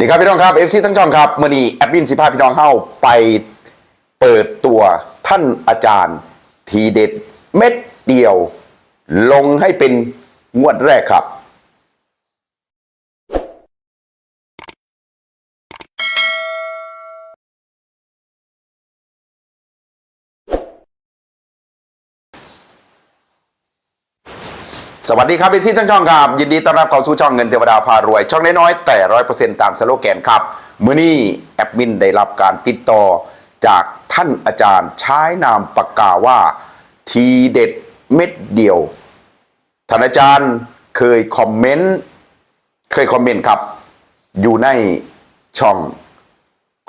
ดีครับพี่น้องครับเอฟซีทั้งช่องครับมื่อนี้แอดมินสิพาพี่น้องเข้าไปเปิดตัวท่านอาจารย์ ทีเด็ดเม็ดเดียว ลงให้เป็นงวดแรกครับ สวัสดีครับพี่ซีทั้งช่องครับ ยินดีต้อนรับเข้าสู่ช่องเงินเทวดาพารวย ช่องน้อยๆแต่ร้อยเปอร์เซ็นต์ตามสโลแกนครับมื้อนี้แอดมินได้รับการติดต่อจากท่านอาจารย์ใช้นามปากกาว่า ทีเด็ดเม็ดเดียวท่านอาจารย์เคยคอมเมนต์เคยคอมเมนต์ครับ อยู่ในช่อง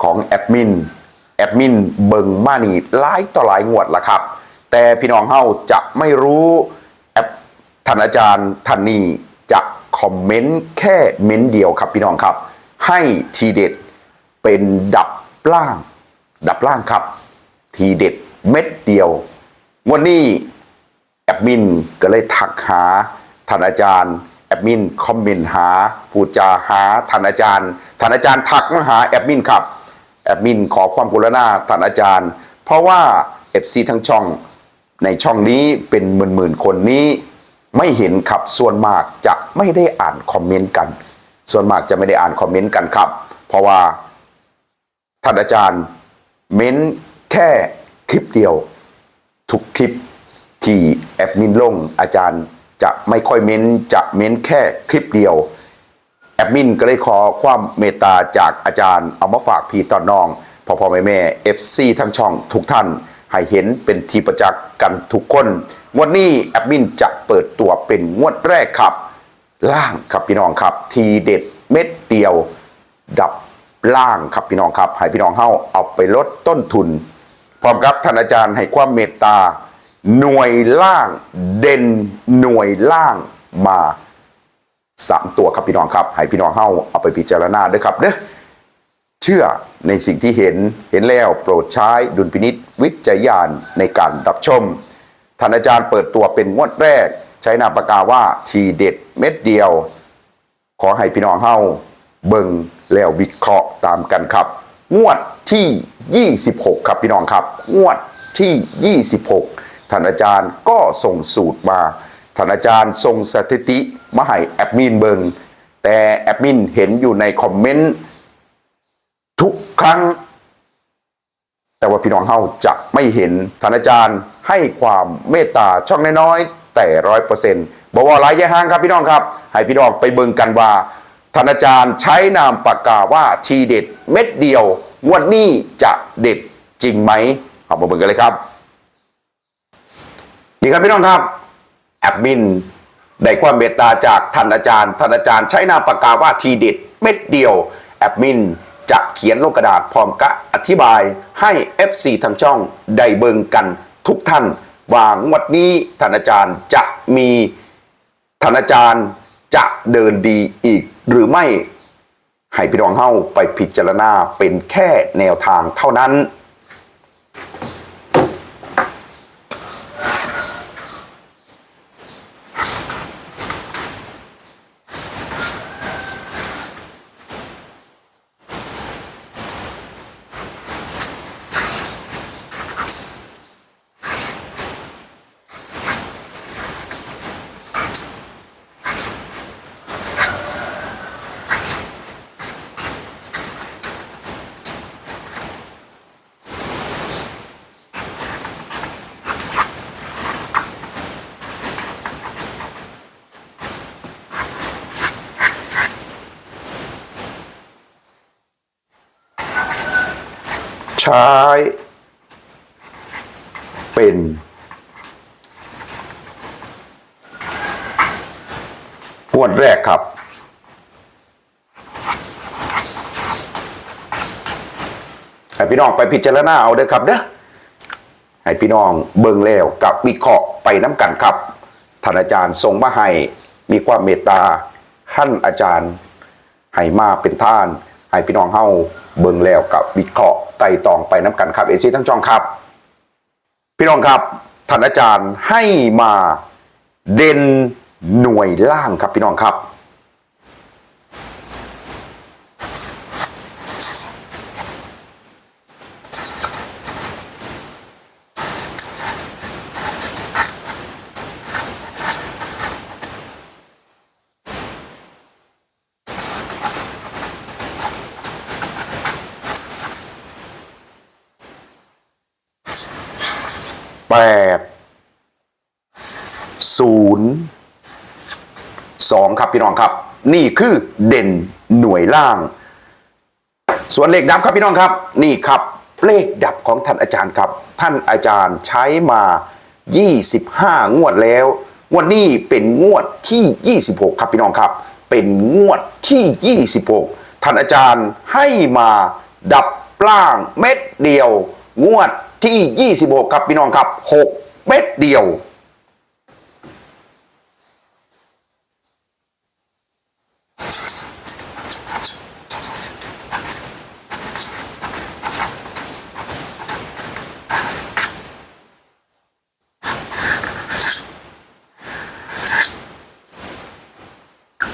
ของแอดมินแอดมินเบิงมานีหลายต่อหลายงวดละครับ แต่พี่น้องเฮาจะไม่รู้ ท่านอาจารย์ท่านนี้จะคอมเมนต์แค่เม้นต์เดียวครับพี่น้องครับ ให้ทีเด็ดเป็นดับล่าง ดับล่างครับ ทีเด็ดเม็ดเดียว วันนี้แอดมินก็เลยทักหาท่านอาจารย์แอดมินคอมเมนต์หาพูดจาหาท่านอาจารย์ท่านอาจารย์ทักมาหาแอดมินครับแอดมินขอความกรุณาท่านอาจารย์ เพราะว่า FC ทั้งช่องในช่องนี้เป็นหมื่นๆคนนี้ ไม่เห็นครับส่วนมากจะไม่ได้อ่านคอมเมนต์กัน ส่วนมากจะไม่ได้อ่านคอมเมนต์กันครับ เพราะว่าท่านอาจารย์เม้นแค่คลิปเดียว ทุกคลิปที่แอดมินลงอาจารย์จะไม่ค่อยเม้นจะเม้นแค่คลิปเดียวแอดมินก็เลยขอความเมตตาจากอาจารย์เอามาฝากพี่ตอนน้องพ่อพ่อแม่แม่เอฟซีทั้งช่องทุกท่านให้เห็นเป็นทีประจักษ์กันทุกคน งวดนี้แอดมินจะเปิดตัวเป็นงวดแรกครับ ล่างครับพี่น้องครับ ทีเด็ดเม็ดเดียว ดับล่างครับพี่น้องครับให้พี่น้องเฮาเอาไปลดต้นทุน พร้อมครับท่านอาจารย์ให้ความเมตตา หน่วยล่างเด่นหน่วยล่างมาสามตัวครับพี่น้องครับให้พี่น้องเฮาเอาไปพิจารณาด้วยครับเด้อเชื่อในสิ่งที่เห็นเห็นแล้วโปรดใช้ดุลพินิษวิจารณญาณในการรับชม ท่านอาจารย์เปิดตัวเป็นงวดแรก ใช้นามปากกาว่าทีเด็ดเม็ดเดียว ขอให้พี่น้องเฮาเบิ่งแล้ววิเคราะห์ตามกันครับ งวดที่ 26 ครับพี่น้องครับ งวดที่ 26ท่านอาจารย์ก็ส่งสูตรมาท่านอาจารย์ส่งสถิติมาให้แอดมินเบิงแต่แอดมินเห็นอยู่ในคอมเมนต์ทุกครั้ง แต่ว่าพี่น้องเฮาจะไม่เห็นท่านอาจารย์ให้ความเมตตาช่องน้อยๆแต่ร้อยเปอร์เซ็นต์บอกว่าหลายแย่ห้างครับพี่น้องครับ ให้พี่น้องไปเบิ่งกันว่าท่านอาจารย์ใช้นามปากกาว่าทีเด็ดเม็ดเดียวงวดนี้จะเด็ดจริงไหมเอามาเบิ่งกันเลยครับนี่ครับพี่น้องครับแอดมินได้ความเมตตาจากท่านอาจารย์ท่านอาจารย์ใช้นามปากกาว่าทีเด็ดเม็ดเดียวแอดมินจะเขียนลงกระดาษพร้อมกับ ธิบายให้ FC ทางช่องได้เบิงกันทุกท่านว่างวดนี้ท่านอาจารย์จะมีท่านอาจารย์จะเดินดีอีกหรือไม่ให้พี่น้องเฮาไปพิจารณาเป็นแค่แนวทางเท่านั้น ใช้เป็น งวดแรกครับ ให้พี่น้องไปพิจารณาเอาเด้อครับเด้อให้พี่น้องเบิ่งแล้วกับวิเคราะห์ไปน้ำกันครับท่านอาจารย์ทรงมาให้มีความเมตตาท่านอาจารย์ให้มาเป็นท่าน ให้พี่น้องเฮา เบิ่งแล้วกับวิเคราะห์ไต่ตองไปน้ำกันครับเอซีทั้งช่องครับ พี่น้องครับท่านอาจารย์ให้มาเด่นหน่วยล่างครับพี่น้องครับ แปดศูนย์สองครับพี่น้องครับ นี่คือเด่นหน่วยล่าง ส่วนเลขดับครับพี่น้องครับ นี่ครับเลขดับของท่านอาจารย์ครับ ท่านอาจารย์ใช้มา 25 งวดแล้วงวดนี้เป็นงวดที่ 26 ครับพี่น้องครับ เป็นงวดที่ 26 ท่านอาจารย์ให้มาดับล่างเม็ดเดียว งวด ที่ 26 ครับพี่น้องครับ 6 เม็ดเดียว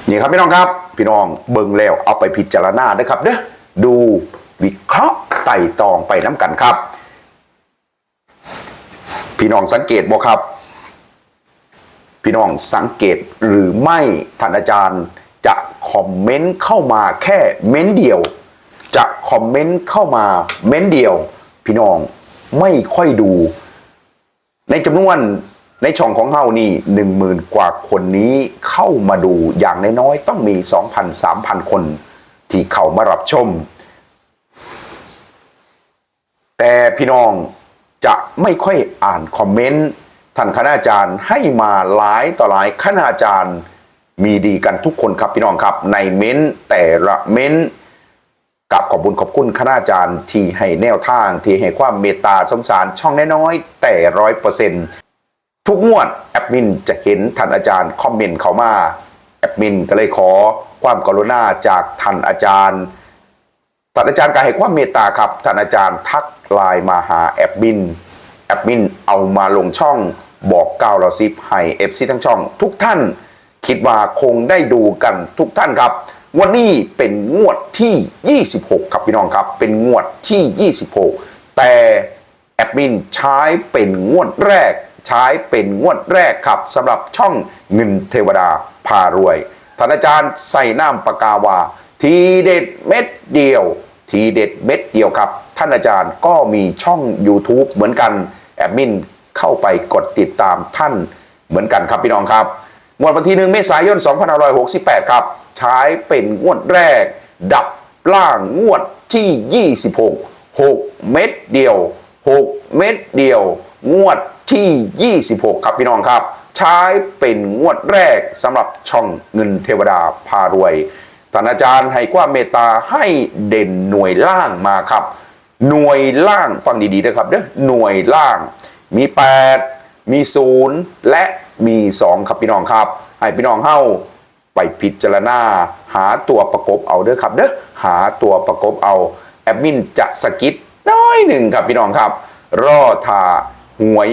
นี่ครับพี่น้องครับ พี่น้องเบิ่งแล้วเอาไปพิจารณาด้วยครับเด้อดูวิเคราะห์ไต่ตองไปน้ำกันครับ พี่น้องสังเกตบ่ครับ พี่น้องสังเกตหรือไม่ท่านอาจารย์จะคอมเมนต์เข้ามาแค่เม้นเดียว จะคอมเมนต์เข้ามาเม้นเดียว พี่น้องไม่ค่อยดู ในจำนวนในช่องของเฮานี่หนึ่งหมื่นกว่าคนนี้เข้ามาดูอย่างน้อยๆต้องมี 2,000 3,000 คน ที่เข้ามารับชม แต่พี่น้อง จะไม่ค่อยอ่านคอมเมนต์ท่านคณาจารย์ให้มาหลายต่อหลายคณาจารย์มีดีกันทุกคนครับพี่น้องครับ ในเม้นแต่ละเม้นกับขอบคุณขอบคุณคณาจารย์ที่ให้แนวทางที่ให้ความเมตตาสงสารช่องน้อยๆแต่ร้อยเปอร์เซ็นต์ทุกงวดแอดมินจะเห็นท่านอาจารย์คอมเมนต์เขามาแอดมินก็เลยขอความกรุณาจากท่านอาจารย์ ท่านอาจารย์ก็ให้ความเมตตาครับท่านอาจารย์ทักไลน์มาหาแอดมินแอดมินเอามาลงช่องบอกกล่าวเราซิปให้เอฟซีทั้งช่อง ทุกท่านคิดว่าคงได้ดูกันทุกท่านครับ วันนี้เป็นงวดที่ 26 ครับพี่น้องครับ เป็นงวดที่ 26 แต่แอดมินใช้เป็นงวดแรก ใช้เป็นงวดแรกครับสำหรับช่องเงินเทวดาพารวยท่านอาจารย์ใส่น้ำปากกาวาทีเด็ดเม็ดเดียว ทีเด็ดเม็ดเดียวครับ ท่านอาจารย์ก็มีช่อง YouTube เหมือนกัน แอดมินเข้าไปกดติดตามท่านเหมือนกันครับพี่น้องครับงวดวันที่หนึ่งเมษายน2568 ครับ ใช้เป็นงวดแรก ดับล่างงวดที่ 26 6 เม็ดเดียว 6 เม็ดเดียว งวดที่ 26 ครับพี่น้องครับ ใช้เป็นงวดแรกสำหรับช่องเงินเทวดาพารวยานอาจารย์ให้ความเมตตาให้เด่นหน่วยล่างมาครับ หน่วยล่างฟังดีๆนะครับเด้อหน่วยล่าง มี 8 มี 0 และมี 2 ครับพี่น้องครับ ให้พี่น้องเฮ้าไปพิจารณา หาตัวประกบเอาเด้อครับเด้อหาตัวประกบเอาแอดมินจะสกิดน้อยหนึ่งครับพี่น้องครับ รอทาหวย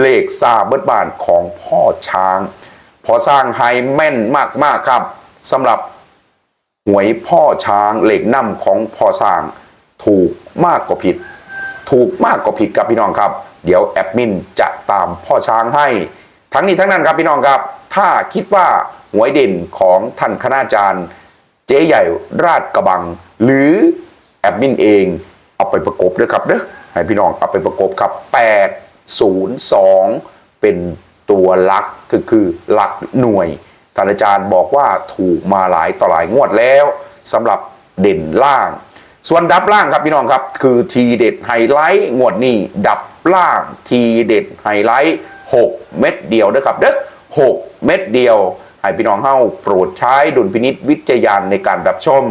เลขซาเบิดบานของพ่อช้าง พอสร้างไฮแม่นมากๆครับ สำหรับหวยพ่อช้างเหล็กน้ำของพ่อสร้าง ถูกมากกว่าผิด ถูกมากกว่าผิดครับพี่น้องครับ เดี๋ยวแอดมินจะตามพ่อช้างให้ ทั้งนี้ทั้งนั้นครับพี่น้องครับ ถ้าคิดว่าหวยเด่นของท่านคณาจารย์ เจ๊ใหญ่ราชกระบัง หรือแอดมินเองเอาไปประกบด้วยครับเด้อให้พี่น้องเอาไปประกบครับ 802 เป็นตัวหลักคือคือหลักหน่วย ท่านอาจารย์บอกว่าถูกมาหลายต่อหลายงวดแล้วสำหรับเด่นล่าง ส่วนดับล่างครับพี่น้องครับ คือทีเด็ดไฮไลท์งวดนี้ดับล่างทีเด็ดไฮไลท์6 เม็ดเดียวเด้อครับเด้อ6เม็ดเดียวให้พี่น้องเฮาโปรดใช้ดุลพินิษวิจยานในการรับชม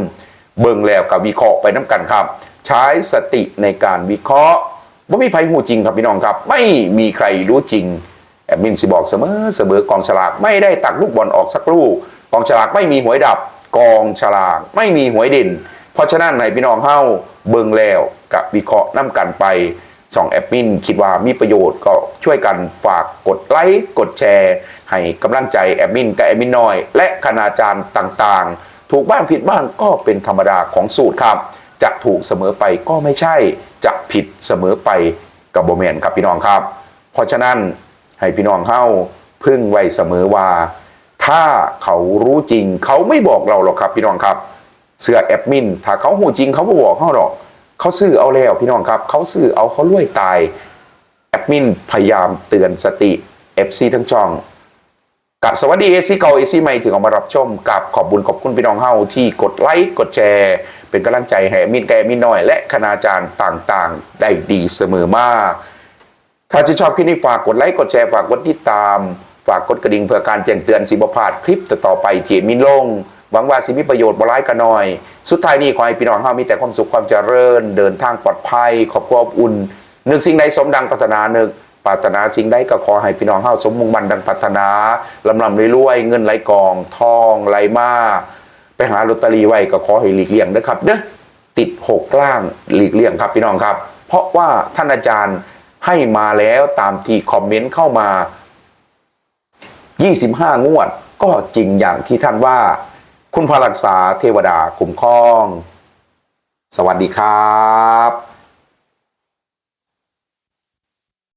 เบิ่งแล้วกับวิเคราะห์ไปน้ำกันครับ ใช้สติในการวิเคราะห์ว่ามีภัยหูจริงครับพี่น้องครับ ไม่มีใครรู้จริง แอดมินสิบอกเสมอเสมอกองฉลากไม่ได้ตักลูกบอลออกสักลูก กองฉลากไม่มีหวยดับ กองฉลากไม่มีหวยด่นเพราะฉะนั้นในพี่น้องเฮ้าเบิงแล้วกับวิเคราะห์น้ำกันไปสองแอดมินคิดว่ามีประโยชน์ก็ช่วยกันฝากกดไลค์กดแชร์ ให้กำลังใจแอดมินกับแอดมินน้อย และคณาจารย์ต่างๆ ถูกบ้างผิดบ้างก็เป็นธรรมดาของสูตรครับ จะถูกเสมอไปก็ไม่ใช่ จะผิดเสมอไปกับโบแมนครับพี่น้องครับ เพราะฉะนั้น ให้พี่น้องเฮาพึ่งไว้เสมอว่า ถ้าเขารู้จริง เขาไม่บอกเราหรอกครับ พี่น้องครับ เสื้อแอดมิน ถ้าเขาหูจริงเขาไม่บอกเขาหรอก เขาซื้อเอาแล้วพี่น้องครับ เขาซื้อเอาเขาล่วยตายแอดมินพยายามเตือนสติ FC ทั้งช่องกับสวัสดีเอซีเก่าเอซีใหม่ถึงเอามารับชมกับขอบบุญขอบคุณพี่น้องเฮาที่กดไลค์กดแชร์ เป็นกำลังใจให้มินแกมินน้อย และคณาจารย์ต่างๆ ได้ดีเสมอมาก ถ้าจะชอบคลิปนี้ฝากกดไลค์กดแชร์ฝากกดติดตาม ฝากกดกระดิ่งเพื่อการแจ้งเตือนสิบพลาดคลิปต่อไปที่มินลงหวังว่าสิมีประโยชน์บ่ร้ายกันหน่อย สุดท้ายนี้ขอให้พี่น้องเฮามีแต่ความสุขความเจริญ เดินทางปลอดภัยครอบครัวอบอุ่นนึกสิ่งใดสมดังปรารถนานึกปรารถนาสิ่งใดก็ขอให้พี่น้องเฮาสมมุ่งมั่นดังปรารถนาลำลำรวยๆเงินไหลกองทองไหลมาไปหาลอตเตอรี่ไว้ก็ขอให้หลีกเลี่ยงนะครับเด้อติดหกล่างหลีกเลี่ยงครับพี่น้องครับ เพราะว่าท่านอาจารย์ ให้มาแล้วตามที่คอมเมนต์เข้ามา 25 งวด ก็จริงอย่างที่ท่านว่า คุณพระรักษาเทวดาคุ้มครอง สวัสดีครับ